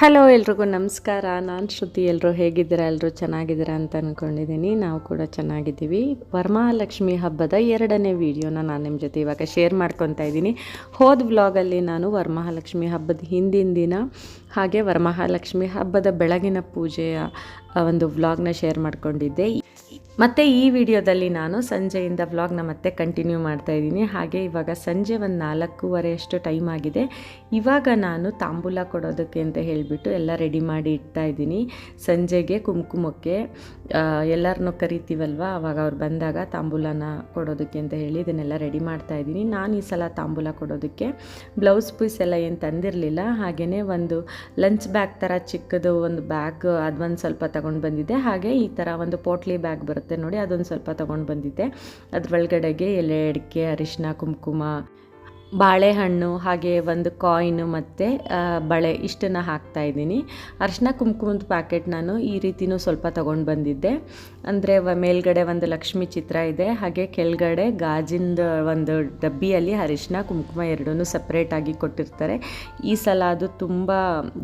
Hello ಎಲ್ರಿಗೂ ನಮಸ್ಕಾರ. ನಾನು ಶ್ರುತಿ. ಎಲ್ಲರೂ ಹೇಗಿದ್ದೀರಾ? ಎಲ್ಲರೂ ಚೆನ್ನಾಗಿದ್ದೀರಾ ಅಂತ ಅಂದ್ಕೊಂಡಿದ್ದೀನಿ ನಾವು ಕೂಡ ಚೆನ್ನಾಗಿದ್ದೀವಿ. ವರಮಹಾಲಕ್ಷ್ಮಿ ಹಬ್ಬದ ಎರಡನೇ ವಿಡಿಯೋನ ನಾನು ನಿಮ್ಮ ಜೊತೆ ಇವಾಗ ಶೇರ್ ಮಾಡ್ಕೊತಾ ಇದ್ದೀನಿ. ಹೋದ ವ್ಲಾಗಲ್ಲಿ ನಾನು ವರಮಹಾಲಕ್ಷ್ಮಿ ಹಬ್ಬದ ಹಿಂದಿನ ದಿನ ಹಾಗೆ ವರಮಹಾಲಕ್ಷ್ಮಿ ಹಬ್ಬದ ಬೆಳಗಿನ ಪೂಜೆಯ ಒಂದು ವ್ಲಾಗ್ನ ಶೇರ್ ಮಾಡ್ಕೊಂಡಿದ್ದೆ. ಮತ್ತು ಈ ವಿಡಿಯೋದಲ್ಲಿ ನಾನು ಸಂಜೆಯಿಂದ ವ್ಲಾಗ್ನ ಮತ್ತೆ ಕಂಟಿನ್ಯೂ ಮಾಡ್ತಾ ಇದ್ದೀನಿ. ಹಾಗೆ ಇವಾಗ ಸಂಜೆ ಒಂದು ನಾಲ್ಕೂವರೆ ಅಷ್ಟು ಟೈಮ್ ಆಗಿದೆ. ಇವಾಗ ನಾನು ತಾಂಬೂಲ ಕೊಡೋದಕ್ಕೆ ಅಂತ ಹೇಳಿಬಿಟ್ಟು ಎಲ್ಲ ರೆಡಿ ಮಾಡಿ ಇಡ್ತಾ ಇದ್ದೀನಿ. ಸಂಜೆಗೆ ಕುಂಕುಮಕ್ಕೆ ಎಲ್ಲರನ್ನೂ ಕರಿತೀವಲ್ವ? ಅವಾಗ ಅವ್ರು ಬಂದಾಗ ತಾಂಬೂಲನ ಕೊಡೋದಕ್ಕೆ ಅಂತ ಹೇಳಿ ಇದನ್ನೆಲ್ಲ ರೆಡಿ ಮಾಡ್ತಾ ಇದ್ದೀನಿ. ನಾನು ಈ ಸಲ ತಾಂಬೂಲ ಕೊಡೋದಕ್ಕೆ ಬ್ಲೌಸ್ ಪೀಸ್ ಎಲ್ಲ ಏನು ತಂದಿರಲಿಲ್ಲ. ಹಾಗೆಯೇ ಒಂದು ಲಂಚ್ ಬ್ಯಾಗ್ ಥರ ಚಿಕ್ಕದು ಒಂದು ಬ್ಯಾಗ್ ಅದೊಂದು ಸ್ವಲ್ಪ ತಗೊಂಡು ಬಂದಿದ್ದೆ. ಹಾಗೆ ಈ ಥರ ಒಂದು ಪೋಟ್ಲಿ ಬ್ಯಾಗ್ ಬರುತ್ತೆ. ನೋಡಿ ಅದೊಂದು ಸ್ವಲ್ಪ ತೊಗೊಂಡು ಬಂದಿದ್ದೆ. ಅದ್ರ ಒಳಗಡೆಗೆ ಎಲೆ ಅಡಿಕೆ ಅರಿಶಿನ ಕುಂಕುಮ ಬಾಳೆಹಣ್ಣು ಹಾಗೆ ಒಂದು ಕಾಯಿನು ಮತ್ತು ಬಳೆ ಇಷ್ಟನ್ನು ಹಾಕ್ತಾ ಇದ್ದೀನಿ. ಅರಿಶಿನ ಕುಂಕುಮದ ಪ್ಯಾಕೆಟ್ ನಾನು ಈ ರೀತಿನೂ ಸ್ವಲ್ಪ ತೊಗೊಂಡು ಬಂದಿದ್ದೆ. ಅಂದರೆ ಮೇಲ್ಗಡೆ ಒಂದು ಲಕ್ಷ್ಮಿ ಚಿತ್ರ ಇದೆ ಹಾಗೆ ಕೆಳಗಡೆ ಗಾಜಿಂದ ಒಂದು ಡಬ್ಬಿಯಲ್ಲಿ ಅರಿಶಿನ ಕುಂಕುಮ ಎರಡೂ ಸಪ್ರೇಟಾಗಿ ಕೊಟ್ಟಿರ್ತಾರೆ. ಈ ಸಲ ಅದು ತುಂಬ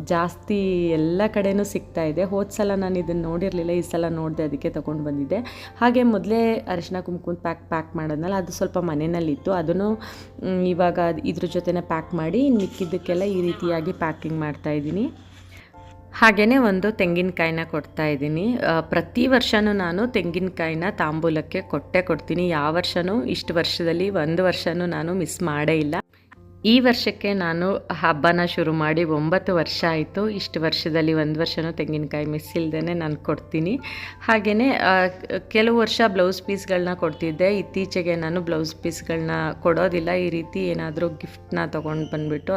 ಜಾಸ್ತಿ ಎಲ್ಲ ಕಡೆನೂ ಇದೆ. ಹೋದ ಸಲ ನಾನು ಇದನ್ನು ನೋಡಿರಲಿಲ್ಲ ಈ ಸಲ ನೋಡಿದೆ ಅದಕ್ಕೆ ತೊಗೊಂಡು ಬಂದಿದ್ದೆ. ಹಾಗೆ ಮೊದಲೇ ಅರಿಶಿನ ಕುಂಕುಮದ ಪ್ಯಾಕ್ ಪ್ಯಾಕ್ ಮಾಡೋದ್ನಲ್ಲ ಅದು ಸ್ವಲ್ಪ ಮನೆಯಲ್ಲಿತ್ತು ಅದನ್ನು ಮ್, ಇವಾಗ ಇದ್ರ ಜೊತೆನೇ ಪ್ಯಾಕ್ ಮಾಡಿ ಮಿಕ್ಕಿದ್ದಕ್ಕೆಲ್ಲ ಈ ರೀತಿಯಾಗಿ ಪ್ಯಾಕಿಂಗ್ ಮಾಡ್ತಾ ಇದ್ದೀನಿ. ಹಾಗೆಯೇ ಒಂದು ತೆಂಗಿನಕಾಯಿನ ಕೊಡ್ತಾ ಇದ್ದೀನಿ. ಪ್ರತಿ ವರ್ಷವೂ ನಾನು ತೆಂಗಿನಕಾಯಿನ ತಾಂಬೂಲಕ್ಕೆ ಕೊಟ್ಟೆ ಕೊಡ್ತೀನಿ. ಯಾವ ವರ್ಷವೂ ಇಷ್ಟು ವರ್ಷದಲ್ಲಿ ಒಂದು ವರ್ಷವೂ ನಾನು ಮಿಸ್ ಮಾಡೇ ಇಲ್ಲ. ಈ ವರ್ಷಕ್ಕೆ ನಾನು ಹಬ್ಬನ ಶುರು ಮಾಡಿ ಒಂಬತ್ತು ವರ್ಷ ಆಯಿತು. ಇಷ್ಟು ವರ್ಷದಲ್ಲಿ ಒಂದು ವರ್ಷವೂ ತೆಂಗಿನಕಾಯಿ ಮಿಸ್ ಇಲ್ಲದೇ ನಾನು ಕೊಡ್ತೀನಿ. ಹಾಗೆಯೇ ಕೆಲವು ವರ್ಷ ಬ್ಲೌಸ್ ಪೀಸ್ಗಳನ್ನ ಕೊಡ್ತಿದ್ದೆ. ಇತ್ತೀಚೆಗೆ ನಾನು ಬ್ಲೌಸ್ ಪೀಸ್ಗಳನ್ನ ಕೊಡೋದಿಲ್ಲ. ಈ ರೀತಿ ಏನಾದರೂ ಗಿಫ್ಟ್ನ ತೊಗೊಂಡು ಬಂದುಬಿಟ್ಟು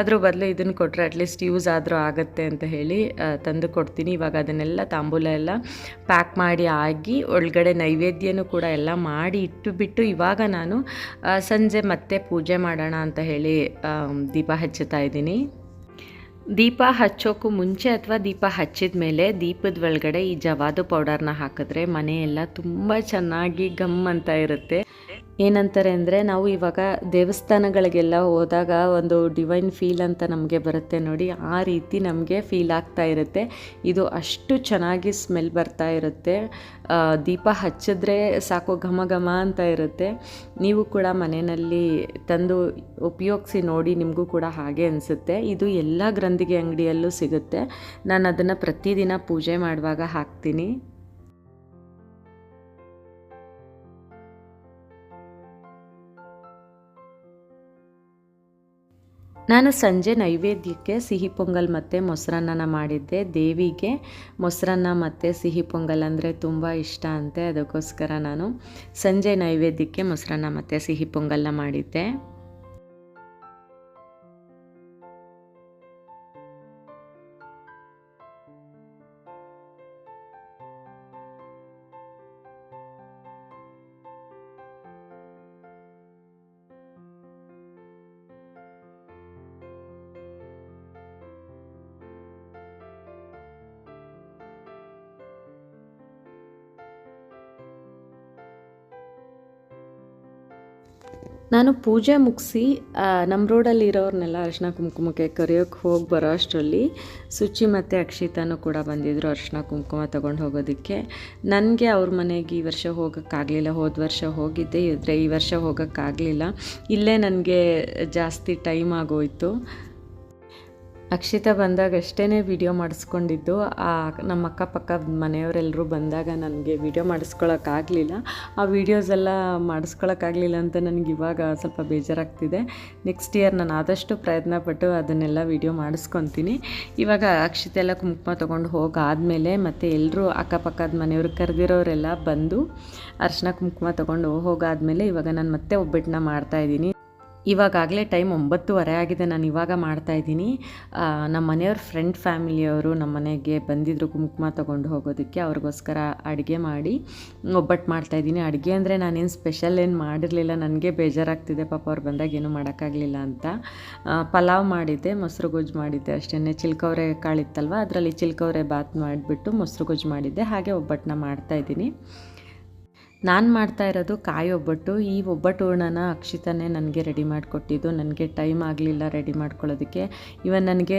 ಅದ್ರ ಬದಲು ಇದನ್ನು ಕೊಟ್ಟರೆ ಅಟ್ಲೀಸ್ಟ್ ಯೂಸ್ ಆದರೂ ಆಗುತ್ತೆ ಅಂತ ಹೇಳಿ ತಂದು ಕೊಡ್ತೀನಿ. ಇವಾಗ ಅದನ್ನೆಲ್ಲ ತಾಂಬೂಲ ಎಲ್ಲ ಪ್ಯಾಕ್ ಮಾಡಿ ಆಗಿ, ಒಳಗಡೆ ನೈವೇದ್ಯನೂ ಕೂಡ ಎಲ್ಲ ಮಾಡಿ ಇಟ್ಟುಬಿಟ್ಟು ಇವಾಗ ನಾನು ಸಂಜೆ ಮತ್ತೆ ಪೂಜೆ ಮಾಡೋಣ ಅಂತ ಹೇಳಿ ಆ, ದೀಪ ಹಚ್ಚುತ್ತಾ ಇದ್ದೀನಿ. ದೀಪ ಹಚ್ಚೋಕ್ಕೂ ಮುಂಚೆ ಅಥವಾ ದೀಪ ಹಚ್ಚಿದ ಮೇಲೆ ದೀಪದ ಒಳಗಡೆ ಈ ಜವಾದು ಪೌಡರ್ನ ಹಾಕಿದ್ರೆ ಮನೆಯೆಲ್ಲ ತುಂಬ ಚೆನ್ನಾಗಿ ಗಮ್ ಅಂತ ಇರುತ್ತೆ. ಏನಂತಾರೆ ಅಂದರೆ ನಾವು ಇವಾಗ ದೇವಸ್ಥಾನಗಳಿಗೆಲ್ಲ ಹೋದಾಗ ಒಂದು ಡಿವೈನ್ ಫೀಲ್ ಅಂತ ನಮಗೆ ಬರುತ್ತೆ ನೋಡಿ. ಆ ರೀತಿ ನಮಗೆ ಫೀಲ್ ಆಗ್ತಾ ಇರುತ್ತೆ. ಇದು ಅಷ್ಟು ಚೆನ್ನಾಗಿ ಸ್ಮೆಲ್ ಬರ್ತಾ ಇರುತ್ತೆ. ದೀಪ ಹಚ್ಚಿದ್ರೆ ಸಾಕು ಘಮ ಘಮ ಅಂತ ಇರುತ್ತೆ. ನೀವು ಕೂಡ ಮನೆಯಲ್ಲಿ ತಂದು ಉಪಯೋಗಿಸಿ ನೋಡಿ ನಿಮಗೂ ಕೂಡ ಹಾಗೆ ಅನಿಸುತ್ತೆ. ಇದು ಎಲ್ಲ ಗ್ರಂಥಿಗೆ ಅಂಗಡಿಯಲ್ಲೂ ಸಿಗುತ್ತೆ. ನಾನು ಅದನ್ನು ಪ್ರತಿದಿನ ಪೂಜೆ ಮಾಡುವಾಗ ಹಾಕ್ತೀನಿ. ನಾನು ಸಂಜೆ ನೈವೇದ್ಯಕ್ಕೆ ಸಿಹಿ ಪೊಂಗಲ್ ಮತ್ತು ಮೊಸರನ್ನನ ಮಾಡಿದ್ದೆ. ದೇವಿಗೆ ಮೊಸರನ್ನ ಮತ್ತು ಸಿಹಿ ಪೊಂಗಲ್ ಅಂದರೆ ತುಂಬ ಇಷ್ಟ ಅಂತೆ. ಅದಕ್ಕೋಸ್ಕರ ನಾನು ಸಂಜೆ ನೈವೇದ್ಯಕ್ಕೆ ಮೊಸರನ್ನ ಮತ್ತು ಸಿಹಿ ಪೊಂಗಲ್ನ ಮಾಡಿದ್ದೆ. ನಾನು ಪೂಜೆ ಮುಗಿಸಿ ನಮ್ಮ ರೋಡಲ್ಲಿ ಇರೋರ್ನೆಲ್ಲ ಅರಿಶಿನ ಕುಂಕುಮಕ್ಕೆ ಕರೆಯೋಕ್ಕೆ ಹೋಗಿ ಬರೋ ಅಷ್ಟರಲ್ಲಿ ಸುಚಿ ಮತ್ತು ಅಕ್ಷಿತಾನು ಕೂಡ ಬಂದಿದ್ದರು ಅರಿಶಿನ ಕುಂಕುಮ ತೊಗೊಂಡು ಹೋಗೋದಕ್ಕೆ. ನನಗೆ ಅವ್ರ ಮನೆಗೆ ಈ ವರ್ಷ ಹೋಗೋಕ್ಕಾಗಲಿಲ್ಲ. ಹೋದ ವರ್ಷ ಹೋಗಿದ್ದೆ, ಇದ್ರೆ ಈ ವರ್ಷ ಹೋಗೋಕ್ಕಾಗಲಿಲ್ಲ. ಇಲ್ಲೇ ನನಗೆ ಜಾಸ್ತಿ ಟೈಮ್ ಆಗೋಯ್ತು. ಅಕ್ಷಿತಾ ಬಂದಾಗ ಅಷ್ಟೇ ವಿಡಿಯೋ ಮಾಡಿಸ್ಕೊಂಡಿದ್ದು. ಆ ನಮ್ಮ ಅಕ್ಕಪಕ್ಕ ಮನೆಯವರೆಲ್ಲರೂ ಬಂದಾಗ ನನಗೆ ವಿಡಿಯೋ ಮಾಡಿಸ್ಕೊಳಕ್ಕಾಗಲಿಲ್ಲ. ಆ ವೀಡಿಯೋಸ್ ಎಲ್ಲ ಮಾಡಿಸ್ಕೊಳಕ್ಕಾಗಲಿಲ್ಲ ಅಂತ ನನಗೆ ಇವಾಗ ಸ್ವಲ್ಪ ಬೇಜಾರಾಗ್ತಿದೆ. ನೆಕ್ಸ್ಟ್ ಇಯರ್ ನಾನು ಆದಷ್ಟು ಪ್ರಯತ್ನ ಪಟ್ಟು ಅದನ್ನೆಲ್ಲ ವಿಡಿಯೋ ಮಾಡಿಸ್ಕೊತೀನಿ. ಇವಾಗ ಅಕ್ಷಿತ ಎಲ್ಲ ಕುಂಕುಮ ತೊಗೊಂಡು ಹೋಗಾದಮೇಲೆ ಮತ್ತು ಎಲ್ಲರೂ ಅಕ್ಕಪಕ್ಕದ ಮನೆಯವರು ಕರೆದಿರೋರೆಲ್ಲ ಬಂದು ಅರ್ಶಿನ ಕುಂಕುಮ ತೊಗೊಂಡು ಹೋಗಾದಮೇಲೆ ಇವಾಗ ನಾನು ಮತ್ತೆ ಒಬ್ಬಟ್ಟನ್ನ ಮಾಡ್ತಾಯಿದ್ದೀನಿ ಇವಾಗಲೇ ಟೈಮ್ ಒಂಬತ್ತುವರೆ ಆಗಿದೆ, ನಾನು ಇವಾಗ ಮಾಡ್ತಾಯಿದ್ದೀನಿ ನಮ್ಮ ಮನೆಯವ್ರ ಫ್ರೆಂಡ್ ಫ್ಯಾಮಿಲಿಯವರು ನಮ್ಮ ಮನೆಗೆ ಬಂದಿದ್ದರು ಕುಂಕುಮ ತೊಗೊಂಡು ಹೋಗೋದಕ್ಕೆ, ಅವ್ರಿಗೋಸ್ಕರ ಅಡುಗೆ ಮಾಡಿ ಒಬ್ಬಟ್ಟು ಮಾಡ್ತಾಯಿದ್ದೀನಿ ಅಡುಗೆ ಅಂದರೆ ನಾನೇನು ಸ್ಪೆಷಲ್ ಏನು ಮಾಡಿರಲಿಲ್ಲ, ನನಗೆ ಬೇಜಾರಾಗ್ತಿದೆ, ಪಾಪ ಅವ್ರು ಬಂದಾಗ ಏನೂ ಮಾಡೋಕ್ಕಾಗಲಿಲ್ಲ ಅಂತ. ಪಲಾವ್ ಮಾಡಿದ್ದೆ, ಮೊಸರು ಗೊಜ್ಜು ಮಾಡಿದ್ದೆ ಅಷ್ಟೇ ಚಿಲ್ಕವ್ರೆ ಕಾಳಿತ್ತಲ್ವ, ಅದರಲ್ಲಿ ಚಿಲ್ಕವ್ರೆ ಬಾತ್ ಮಾಡಿಬಿಟ್ಟು ಮೊಸರು ಗೊಜ್ಜು ಮಾಡಿದ್ದೆ, ಹಾಗೆ ಒಬ್ಬಟ್ಟನ್ನ ಮಾಡ್ತಾಯಿದ್ದೀನಿ ನಾನು ಮಾಡ್ತಾ ಇರೋದು ಕಾಯಿ ಒಬ್ಬಟ್ಟು. ಈ ಒಬ್ಬಟ್ಟು ಹೂರ್ಣನ ಅಕ್ಷಿತನೇ ನನಗೆ ರೆಡಿ ಮಾಡಿಕೊಟ್ಟಿದ್ದು. ನನಗೆ ಟೈಮ್ ಆಗಲಿಲ್ಲ ರೆಡಿ ಮಾಡ್ಕೊಳ್ಳೋದಕ್ಕೆ ಇವನ್ ನನಗೆ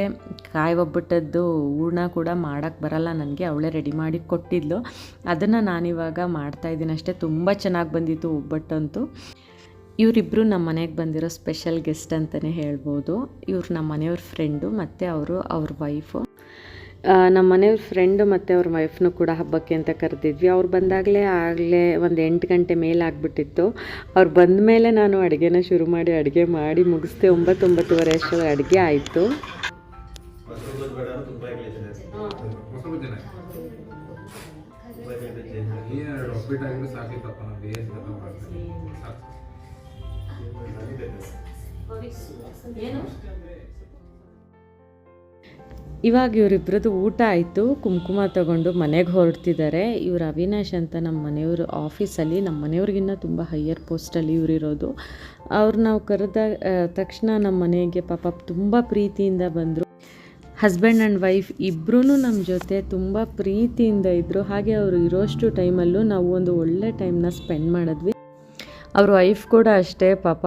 ಕಾಯಿ ಒಬ್ಬಟ್ಟದ್ದು ಹೂರ್ಣ ಕೂಡ ಮಾಡೋಕ್ಕೆ ಬರಲ್ಲ ನನಗೆ, ಅವಳೇ ರೆಡಿ ಮಾಡಿ ಕೊಟ್ಟಿದ್ಲು. ಅದನ್ನು ನಾನಿವಾಗ ಮಾಡ್ತಾಯಿದ್ದೀನಿ ಅಷ್ಟೇ. ತುಂಬ ಚೆನ್ನಾಗಿ ಬಂದಿತ್ತು ಒಬ್ಬಟ್ಟಂತೂ. ಇವರಿಬ್ಬರು ನಮ್ಮ ಮನೆಗೆ ಬಂದಿರೋ ಸ್ಪೆಷಲ್ ಗೆಸ್ಟ್ ಅಂತಲೇ ಹೇಳ್ಬೋದು. ಇವ್ರು ನಮ್ಮ ಮನೆಯವ್ರ ಫ್ರೆಂಡು ಮತ್ತು ಅವರು ಅವ್ರ ವೈಫು ನಮ್ಮ ಮನೆಯವ್ರ ಫ್ರೆಂಡು ಮತ್ತು ಅವ್ರ ವೈಫ್ನು ಕೂಡ ಹಬ್ಬಕ್ಕೆ ಅಂತ ಕರೆದಿದ್ವಿ. ಅವ್ರು ಬಂದಾಗಲೇ ಆಗಲೇ ಒಂದು ಎಂಟು ಗಂಟೆ ಮೇಲೆ ಆಗಿಬಿಟ್ಟಿತ್ತು. ಅವ್ರು ಬಂದ ಮೇಲೆ ನಾನು ಅಡುಗೆನ ಶುರು ಮಾಡಿ, ಅಡುಗೆ ಮಾಡಿ ಮುಗಿಸ್ದೆ ಒಂಬತ್ತು ಅಷ್ಟು ಅಡುಗೆ ಆಯಿತು. ಮೊಸರು ಇವಾಗ ಇವರಿಬ್ಬರದ್ದು ಊಟ ಆಯಿತು. ಕುಂಕುಮ ತಗೊಂಡು ಮನೆಗೆ ಹೊರಡ್ತಿದ್ದಾರೆ ಇವರು ಅವಿನಾಶ್ ಅಂತ ನಮ್ಮ ಮನೆಯವರು ಆಫೀಸಲ್ಲಿ. ನಮ್ಮ ಮನೆಯವ್ರಿಗಿನ್ನ ತುಂಬ ಹೈಯರ್ ಪೋಸ್ಟಲ್ಲಿ ಇವರಿರೋದು. ಅವ್ರು ನಾವು ಕರೆದ ತಕ್ಷಣ ನಮ್ಮ ಮನೆಗೆ ಪಾಪ ತುಂಬ ಪ್ರೀತಿಯಿಂದ ಬಂದರು. ಹಸ್ಬೆಂಡ್ ಆ್ಯಂಡ್ ವೈಫ್ ಇಬ್ಬರೂ ನಮ್ಮ ಜೊತೆ ತುಂಬ ಪ್ರೀತಿಯಿಂದ ಇದ್ದರು ಹಾಗೆ ಅವರು ಇರೋಷ್ಟು ಟೈಮಲ್ಲೂ ನಾವು ಒಂದು ಒಳ್ಳೆ ಟೈಮ್ನ ಸ್ಪೆಂಡ್ ಮಾಡಿದ್ವಿ. ಅವ್ರ ವೈಫ್ ಕೂಡ ಅಷ್ಟೇ ಪಾಪ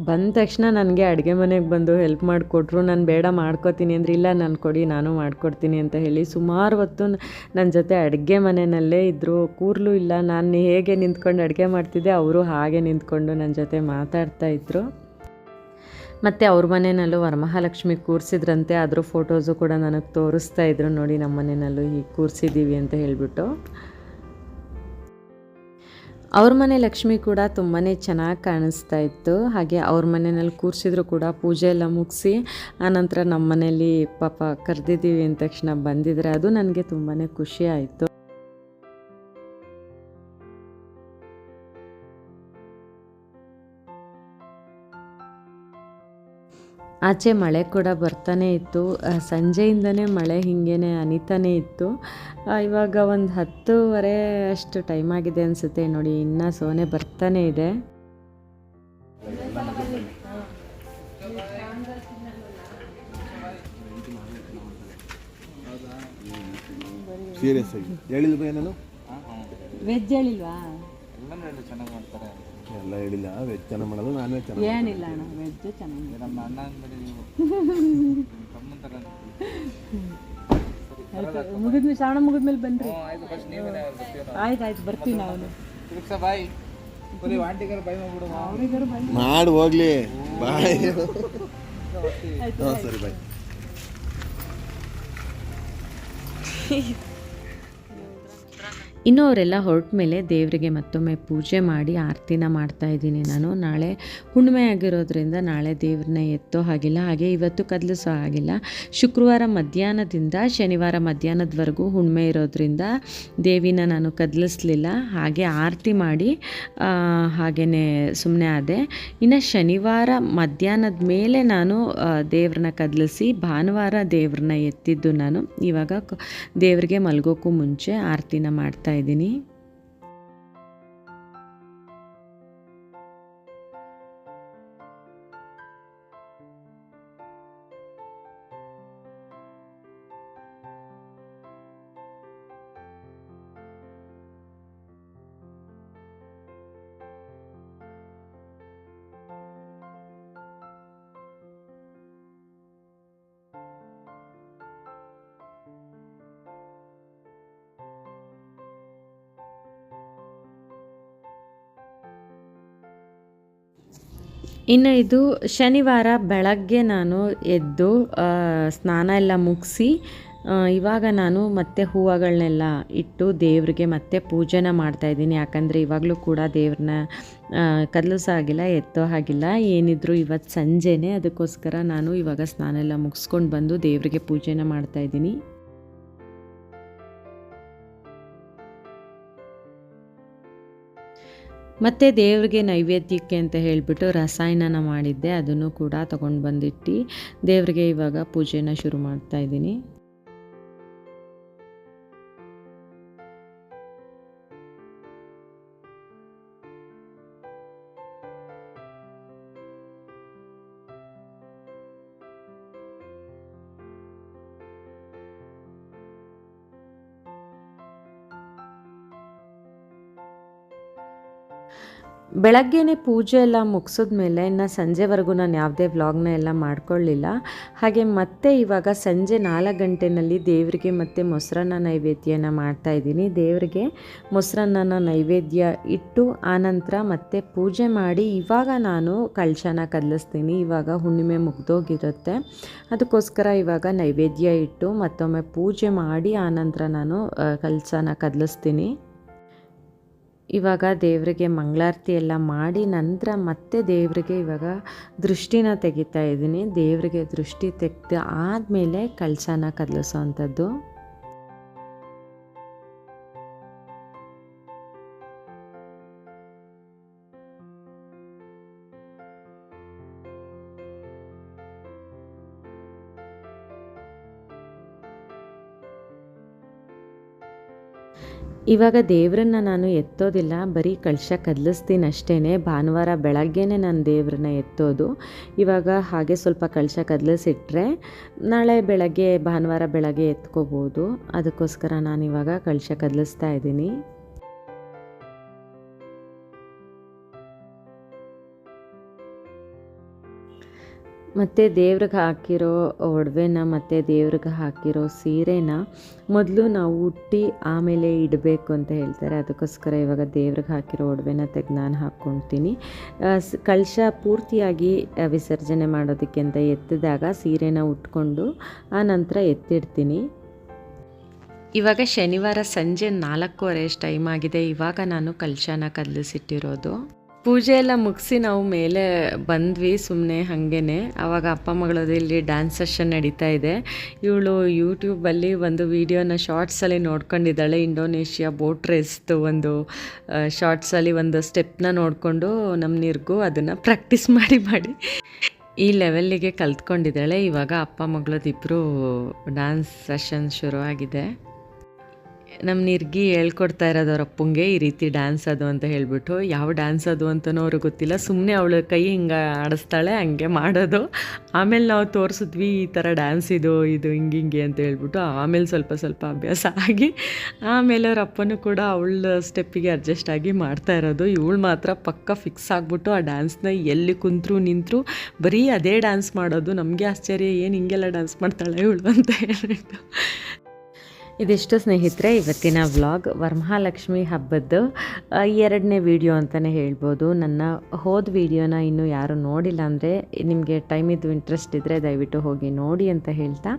ಬಂದ ತಕ್ಷಣ ನನಗೆ ಅಡುಗೆ ಮನೆಗೆ ಬಂದು ಹೆಲ್ಪ್ ಮಾಡಿಕೊಟ್ರು. ನಾನು ಬೇಡ, ಮಾಡ್ಕೋತೀನಿ. ಅಂದ್ರೆ, ಇಲ್ಲ, ನಾನು ಕೊಡಿ, ನಾನು ಮಾಡ್ಕೊಡ್ತೀನಿ ಅಂತ ಹೇಳಿ ಸುಮಾರು ಹೊತ್ತು ನನ್ನ ಜೊತೆ ಅಡುಗೆ ಮನೆಯಲ್ಲೇ ಇದ್ದರು ಕೂರ್ಲು ಇಲ್ಲ, ನಾನು ಹೇಗೆ ನಿಂತ್ಕೊಂಡು ಅಡುಗೆ ಮಾಡ್ತಿದ್ದೆ, ಅವರು ಹಾಗೆ ನಿಂತ್ಕೊಂಡು ನನ್ನ ಜೊತೆ ಮಾತಾಡ್ತಾ ಇದ್ದರು ಮತ್ತು ಅವ್ರ ಮನೆಯಲ್ಲೂ ವರಮಹಾಲಕ್ಷ್ಮಿ ಕೂರಿಸಿದ್ರಂತೆ. ಅದ್ರ ಫೋಟೋಸು ಕೂಡ ನನಗೆ ತೋರಿಸ್ತಾ ಇದ್ರು. ನೋಡಿ ನಮ್ಮ ಮನೆಯಲ್ಲೂ ಹೀಗೆ ಕೂರಿಸಿದ್ದೀವಿ ಅಂತ ಹೇಳಿಬಿಟ್ಟು. ಅವ್ರ ಮನೆ ಲಕ್ಷ್ಮಿ ಕೂಡ ತುಂಬಾ ಚೆನ್ನಾಗಿ ಕಾಣಿಸ್ತಾ ಇತ್ತು. ಹಾಗೆ ಅವ್ರ ಮನೆಯಲ್ಲಿ ಕೂರಿಸಿದ್ರು ಕೂಡ ಪೂಜೆ ಎಲ್ಲ ಮುಗಿಸಿ, ಆನಂತರ ನಮ್ಮ ಮನೇಲಿ ಪಾಪ ಕರೆದಿದ್ದೀವಿ ಅಂದ ತಕ್ಷಣ ಬಂದಿದ್ರೆ ಅದು ನನಗೆ ತುಂಬಾ ಖುಷಿ ಆಯಿತು. ಆಚೆ ಮಳೆ ಕೂಡ ಬರ್ತಾನೆ ಇತ್ತು. ಸಂಜೆಯಿಂದನೇ ಮಳೆ ಹಿಂಗೇನೆ ಅನಿತಾನೇ ಇತ್ತು. ಇವಾಗ ಒಂದು ಹತ್ತುವರೆ ಅಷ್ಟು ಟೈಮ್ ಆಗಿದೆ ಅನಿಸುತ್ತೆ. ನೋಡಿ ಇನ್ನೂ ಸೋನೆ ಬರ್ತಾನೆ ಇದೆ. ಸೀರಿಯಸ್ ಆಗಿ. ವೆಜ್ ಹೇಳಿಲ್ವಾ? ಎಲ್ಲ ಹೇಳಿಲ್ಲ. ವೆಜ್ ಚೆನ್ನಾಗಿ ಮಾಡೋದು ನಾನ್ ವೆಜ್ ಚೆನ್ನಾಗಿ ಏನಿಲ್ಲ ಅಣ್ಣ ವೆಜ್ ಚೆನ್ನಾಗಿ ನಮ್ಮ ಅಣ್ಣ ನೀವು ತಮ್ಮನ ಮುಗಿದ್ಮೇಲೆ ಶ್ರಾವಣ ಮುಗಿದ್ಮೇಲೆ ಬನ್ರಿ. ಆಯ್ತು ಫಸ್ಟ್ ನೀವೇನೇ ಬರ್ತೀವಿ ನಾವು. ಆಯ್ತು ಆಯ್ತು ಬರ್ತೀವಿ ನಾವು ತಿರುಗ್ಸ ಬಾಯ್ ಬರೀ ವಾಂಟಿಗರ ಬಾಯ್ ಮಾಡ್ಬಿಡು ಮಾಡಿ. ಹೋಗ್ಲಿ. ಬಾಯ್ ಹಾಂ ಸರಿ ಬಾಯ್ ಇನ್ನು ಅವರೆಲ್ಲ ಹೊರಟ ಮೇಲೆ ದೇವರಿಗೆ ಮತ್ತೊಮ್ಮೆ ಪೂಜೆ ಮಾಡಿ ಆರತಿನ ಮಾಡ್ತಾ ಇದ್ದೀನಿ ನಾನು. ನಾಳೆ ಹುಣ್ಣಿಮೆ ಆಗಿರೋದ್ರಿಂದ ನಾಳೆ ದೇವ್ರನ್ನ ಎತ್ತೋ ಹಾಗಿಲ್ಲ. ಹಾಗೆ ಇವತ್ತು ಕದಲಿಸೋ ಹಾಗಿಲ್ಲ ಶುಕ್ರವಾರ ಮಧ್ಯಾಹ್ನದಿಂದ ಶನಿವಾರ ಮಧ್ಯಾಹ್ನದವರೆಗೂ ಹುಣ್ಣಿಮೆ ಇರೋದ್ರಿಂದ ದೇವಿನ ನಾನು ಕದಲಿಸ್ಲಿಲ್ಲ. ಹಾಗೆ ಆರತಿ ಮಾಡಿ ಹಾಗೆಯೇ ಸುಮ್ಮನೆ ಆದೆ. ಇನ್ನು ಶನಿವಾರ ಮಧ್ಯಾಹ್ನದ ಮೇಲೆ ನಾನು ದೇವ್ರನ್ನ ಕದಲಿಸಿ ಭಾನುವಾರ ದೇವ್ರನ್ನ ಎತ್ತಿದ್ದು ನಾನು. ಇವಾಗ ದೇವ್ರಿಗೆ ಮಲಗೋಕ್ಕೂ ಮುಂಚೆ ಆರತಿನ ಮಾಡ್ತಾ ಇದ್ದೀನಿ. ಇನ್ನು ಇದು ಶನಿವಾರ ಬೆಳಗ್ಗೆ ನಾನು ಎದ್ದು ಸ್ನಾನ ಎಲ್ಲ ಮುಗಿಸಿ ಇವಾಗ ನಾನು ಮತ್ತೆ ಹೂವುಗಳನ್ನೆಲ್ಲ ಇಟ್ಟು ದೇವ್ರಿಗೆ ಮತ್ತೆ ಪೂಜೆನ ಮಾಡ್ತಾ ಇದ್ದೀನಿ. ಯಾಕಂದರೆ ಇವಾಗಲೂ ಕೂಡ ದೇವ್ರನ್ನ ಕದಲು ಆಗಿಲ್ಲ ಎತ್ತೋ ಹಾಗಿಲ್ಲ. ಏನಿದ್ರು ಇವತ್ತು ಸಂಜೆನೇ ಅದಕ್ಕೋಸ್ಕರ ನಾನು ಇವಾಗ ಸ್ನಾನ ಎಲ್ಲ ಮುಗಿಸ್ಕೊಂಡು ಬಂದು ದೇವರಿಗೆ ಪೂಜೆನ ಮಾಡ್ತಾ ಮತ್ತು ದೇವ್ರಿಗೆ ನೈವೇದ್ಯಕ್ಕೆ ಅಂತ ಹೇಳಿಬಿಟ್ಟು ರಸಾಯನನ ಮಾಡಿದ್ದೆ, ಅದನ್ನು ಕೂಡ ತಗೊಂಡು ಬಂದಿಟ್ಟು ದೇವರಿಗೆ ಇವಾಗ ಪೂಜೆನ ಶುರು ಮಾಡ್ತಾ ಬೆಳಗ್ಗೆನೇ ಪೂಜೆ ಎಲ್ಲ ಮುಗಿಸಿದ್ಮೇಲೆ ಇನ್ನು ಸಂಜೆವರೆಗೂ ನಾನು ಯಾವುದೇ ವ್ಲಾಗ್ನ ಎಲ್ಲ ಮಾಡ್ಕೊಳ್ಳಿಲ್ಲ. ಹಾಗೆ ಮತ್ತೆ ಇವಾಗ ಸಂಜೆ ನಾಲ್ಕು ಗಂಟೆನಲ್ಲಿ ದೇವರಿಗೆ ಮತ್ತು ಮೊಸರನ್ನ ನೈವೇದ್ಯನ ಮಾಡ್ತಾಯಿದ್ದೀನಿ ದೇವರಿಗೆ ಮೊಸರನ್ನ ನೈವೇದ್ಯ ಇಟ್ಟು ಆನಂತರ ಮತ್ತೆ ಪೂಜೆ ಮಾಡಿ ಇವಾಗ ನಾನು ಕಳಶನ ಕದಲಿಸ್ತೀನಿ. ಇವಾಗ ಹುಣ್ಣಿಮೆ ಮುಗ್ದೋಗಿರುತ್ತೆ. ಅದಕ್ಕೋಸ್ಕರ ಇವಾಗ ನೈವೇದ್ಯ ಇಟ್ಟು ಮತ್ತೊಮ್ಮೆ ಪೂಜೆ ಮಾಡಿ ಆನಂತರ ನಾನು ಕಳಶನ ಕದಲಿಸ್ತೀನಿ. ಇವಾಗ ದೇವರಿಗೆ ಮಂಗಳಾರತಿ ಎಲ್ಲ ಮಾಡಿ ನಂತರ ಮತ್ತೆ ದೇವರಿಗೆ ಇವಾಗ ದೃಷ್ಟಿನ ತೆಗಿತಾ ಇದ್ದೀನಿ. ದೇವರಿಗೆ ದೃಷ್ಟಿ ತೆಗೆದು ಆದಮೇಲೆ ಕಳಸನ ಕದಲಿಸೋ ಅಂಥದ್ದು. ಇವಾಗ ದೇವರನ್ನ ನಾನು ಎತ್ತೋದಿಲ್ಲ, ಬರೀ ಕಳಶ ಕದಲಿಸ್ತೀನಿ ಅಷ್ಟೇ ಭಾನುವಾರ ಬೆಳಗ್ಗೆನೇ ನಾನು ದೇವ್ರನ್ನ ಎತ್ತೋದು. ಇವಾಗ ಹಾಗೆ ಸ್ವಲ್ಪ ಕಳಶ ಕದಲಿಸಿಟ್ರೆ ನಾಳೆ ಬೆಳಗ್ಗೆ, ಭಾನುವಾರ ಬೆಳಗ್ಗೆ ಎತ್ಕೋಬೋದು. ಅದಕ್ಕೋಸ್ಕರ ನಾನು ಇವಾಗ ಕಳಶ ಕದಲಿಸ್ತಾ ಇದ್ದೀನಿ. ಮತ್ತು ದೇವ್ರಿಗೆ ಹಾಕಿರೋ ಒಡವೆನ ಮತ್ತು ದೇವ್ರಿಗೆ ಹಾಕಿರೋ ಸೀರೆನ ಮೊದಲು ನಾವು ಹುಟ್ಟಿ ಆಮೇಲೆ ಇಡಬೇಕು ಅಂತ ಹೇಳ್ತಾರೆ. ಅದಕ್ಕೋಸ್ಕರ ಇವಾಗ ದೇವ್ರಿಗೆ ಹಾಕಿರೋ ಒಡವೆನ ತೆಗೆದು ನಾನು ಹಾಕ್ಕೊಳ್ತೀನಿ ಕಳಶ ಪೂರ್ತಿಯಾಗಿ ವಿಸರ್ಜನೆ ಮಾಡೋದಕ್ಕೆ ಅಂತ ಎತ್ತಿದಾಗ ಸೀರೆನ ಉಟ್ಕೊಂಡು ಆ ನಂತರ ಎತ್ತಿಡ್ತೀನಿ. ಇವಾಗ ಶನಿವಾರ ಸಂಜೆ ನಾಲ್ಕೂವರೆ ಅಷ್ಟು ಟೈಮ್ ಆಗಿದೆ. ಇವಾಗ ನಾನು ಕಲಶನ ಕದಲಿಸಿಟ್ಟಿರೋದು ಪೂಜೆ ಎಲ್ಲ ಮುಗಿಸಿ ನಾವು ಮೇಲೆ ಬಂದ್ವಿ ಸುಮ್ಮನೆ ಹಾಗೇನೆ. ಆವಾಗ ಅಪ್ಪ ಮಗಳದು ಇಲ್ಲಿ ಡ್ಯಾನ್ಸ್ ಸೆಷನ್ ನಡೀತಾ ಇದೆ. ಇವಳು ಯೂಟ್ಯೂಬಲ್ಲಿ ಒಂದು ವೀಡಿಯೋನ ಶಾರ್ಟ್ಸಲ್ಲಿ ನೋಡ್ಕೊಂಡಿದ್ದಾಳೆ. ಇಂಡೋನೇಷ್ಯಾ ಬೋಟ್ ರೇಸ್ದು ಒಂದು ಶಾರ್ಟ್ಸಲ್ಲಿ ಒಂದು ಸ್ಟೆಪ್ನ ನೋಡಿಕೊಂಡು ನಮ್ಮ ನಿರ್ಗು ಅದನ್ನು ಪ್ರಾಕ್ಟೀಸ್ ಮಾಡಿ ಮಾಡಿ. ಈ ಲೆವೆಲ್ಲಿಗೆ ಕಲ್ತ್ಕೊಂಡಿದ್ದಾಳೆ. ಇವಾಗ ಅಪ್ಪ ಮಗಳದಿಬ್ಬರು ಡ್ಯಾನ್ಸ್ ಸೆಷನ್ ಶುರುವಾಗಿದೆ. ನಮ್ಮ ನಿರ್ಗಿ ಹೇಳ್ಕೊಡ್ತಾ ಇರೋದು ಅವ್ರ ಅಪ್ಪಂಗೆ ಈ ರೀತಿ ಡ್ಯಾನ್ಸ್ ಅದು ಅಂತ ಹೇಳಿಬಿಟ್ಟು, ಯಾವ ಡ್ಯಾನ್ಸ್ ಅದು ಅಂತಲೂ ಅವ್ರಿಗೆ ಗೊತ್ತಿಲ್ಲ. ಸುಮ್ಮನೆ ಅವಳು ಕೈ ಹಿಂಗೆ ಆಡಿಸ್ತಾಳೆ, ಹಂಗೆ ಮಾಡೋದು. ಆಮೇಲೆ ನಾವು ತೋರಿಸಿದ್ವಿ, ಈ ಥರ ಡ್ಯಾನ್ಸ್ ಇದು ಇದು ಹಿಂಗೆ ಹಿಂಗೆ ಅಂತ ಹೇಳ್ಬಿಟ್ಟು, ಆಮೇಲೆ ಸ್ವಲ್ಪ ಸ್ವಲ್ಪ ಅಭ್ಯಾಸ ಆಗಿ, ಆಮೇಲೆ ಅವ್ರ ಅಪ್ಪನೂ ಕೂಡ ಅವಳ ಸ್ಟೆಪ್ಪಿಗೆ ಅಡ್ಜಸ್ಟ್ ಆಗಿ ಮಾಡ್ತಾ ಇರೋದು. ಇವಳು ಮಾತ್ರ ಪಕ್ಕ ಫಿಕ್ಸ್ ಆಗಿಬಿಟ್ಟು ಆ ಡ್ಯಾನ್ಸ್ನ ಎಲ್ಲಿ ಕುಂತರು ನಿಂತರು, ಬರೀ ಅದೇ ಡ್ಯಾನ್ಸ್ ಮಾಡೋದು. ನಮಗೆ ಆಶ್ಚರ್ಯ, ಏನು ಹಿಂಗೆಲ್ಲ ಡ್ಯಾನ್ಸ್ ಮಾಡ್ತಾಳೆ ಇವಳು ಅಂತ ಹೇಳ್ಬಿಟ್ಟು. ಇದಿಷ್ಟು ಸ್ನೇಹಿತರೆ, ಇವತ್ತಿನ ವ್ಲಾಗ್ ವರಮಹಾಲಕ್ಷ್ಮಿ ಹಬ್ಬದ್ದು. ಎರಡನೇ ವಿಡಿಯೋ ಅಂತಲೇ ಹೇಳ್ಬೋದು. ನನ್ನ ಹೋದ ವಿಡಿಯೋನ ಇನ್ನೂ ಯಾರು ನೋಡಿಲ್ಲ ಅಂದರೆ ನಿಮಗೆ ಟೈಮ್ ಇದ್ದು ಇಂಟ್ರೆಸ್ಟ್ ಇದ್ದರೆ ದಯವಿಟ್ಟು ಹೋಗಿ ನೋಡಿ ಅಂತ ಹೇಳ್ತಾ.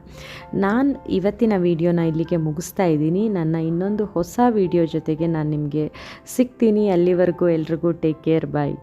ನಾನು ಇವತ್ತಿನ ವಿಡಿಯೋನ ಇಲ್ಲಿಗೆ ಮುಗಿಸ್ತಾ ಇದ್ದೀನಿ. ನನ್ನ ಇನ್ನೊಂದು ಹೊಸ ವಿಡಿಯೋ ಜೊತೆಗೆ ನಾನು ನಿಮಗೆ ಸಿಗ್ತೀನಿ. ಅಲ್ಲಿವರೆಗೂ ಎಲ್ರಿಗೂ ಟೇಕ್ ಕೇರ್ ಬಾಯ್